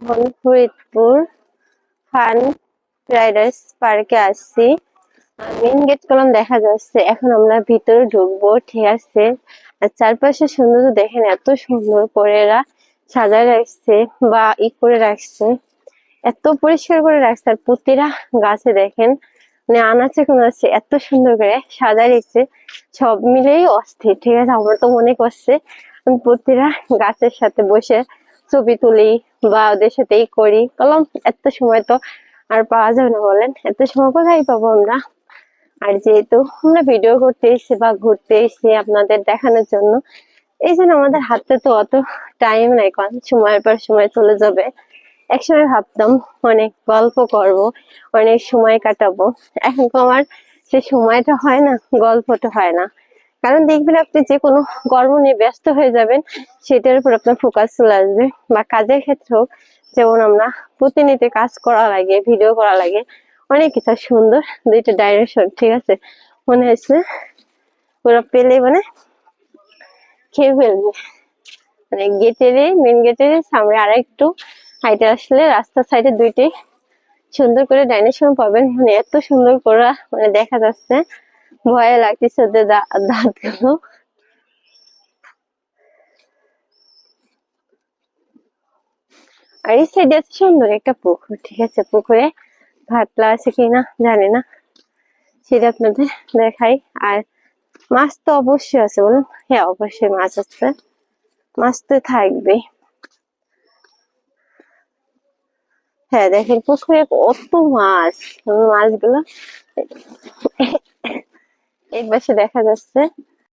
এখন Faridpur fun Riders পার্কে আসছি মেইন গেট কলম দেখা যাচ্ছে, এখন আমরা ভিতরে ঢুকবো, ঠিক আছে? আর চারপাশে সৌন্দর্য দেখেন, এত সুন্দর করে এরা সাজায় রাখছে বা ই করে রাখছে। এত পরিষ্কার করে রাখছে, আর প্রতিটা গাছে দেখেন মানে আনাচে কোনাচে এত সুন্দর করে সাজায় রেখেছে সব মিলেই অস্থির, ঠিক আছে? আমার তো মনে করছে, আমি প্রতিটা গাছের সাথে বসে ছবি তুলি বা ওদের সাথেই করি। বললাম, এত সময় তো আর পাওয়া যাবে না বলেন এত সময় কোথায় পাবো আমরা? আর যেহেতু আমরা ভিডিও করতে এসেছি বা ঘুরতে এসেছি আপনাদের দেখানোর জন্য, এই জন্য আমাদের হাতে তো অত টাইম নাই, কারণ সময়ের পর সময় চলে যাবে। একসময় ভাবতাম অনেক গল্প করব, অনেক সময় কাটাবো। এখন তো আমার সে সময়টা হয় না, গল্পটা হয় না। কারণ দেখবেন আপনি যে কোনো কর্ম নিয়ে ব্যস্ত হয়ে যাবেন, সেটার উপর আপনার ফোকাস চলে আসবে। বা কাজের ক্ষেত্রেও যেমন আমরা প্রতিনিয়ত কাজ করা লাগে ভিডিও করা লাগে, অনেক কিছু সুন্দর দুইটা ডাইরেকশন ঠিক আছে? মনে হয়েছে ওরা পেলে মানে খেয়ে ফেলবে। মানে গেটের মেন গেটের সামনে আর একটু হাইটে আসলে রাস্তার সাইডে দুইটি সুন্দর করে ডাইনেশন পাবেন। মানে এত সুন্দর করে মানে দেখা যাচ্ছে। ভয় লাগতেছে ওদের দাঁতগুলো আর এই সাইডে আছে সুন্দর একটা পুকুর, ঠিক আছে? পুকুরে ভাতলা আছে কিনা জানি না। সেটা আপনাদের দেখাই। আর মাছ তো অবশ্যই আছে বলুন। হ্যাঁ অবশ্যই মাছ আছে। মাছ তো থাকবে হ্যাঁ দেখেন পুকুরে কত মাছ। মাছগুলো পাশে দেখা যাচ্ছে